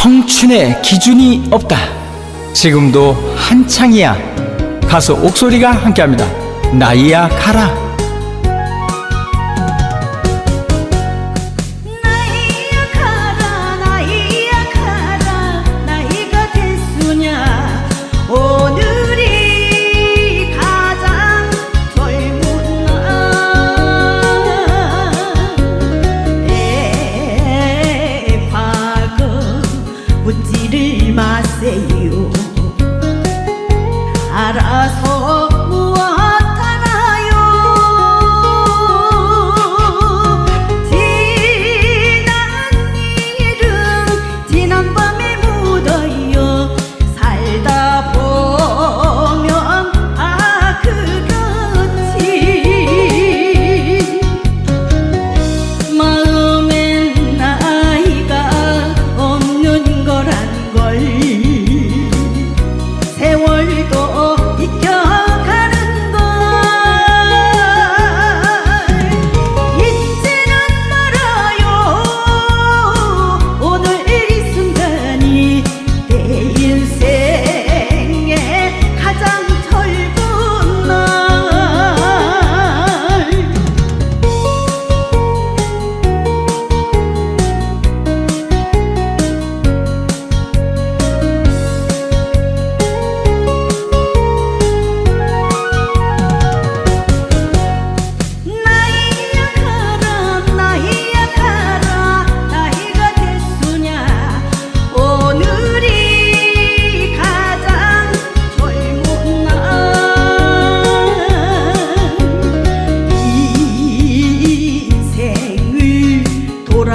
청춘의 기준이 없다. 지금도 한창이야. 가수 옥소리가 함께합니다. 나이야 가라. day.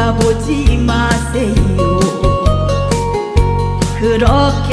돌아보지 마세요. 그렇게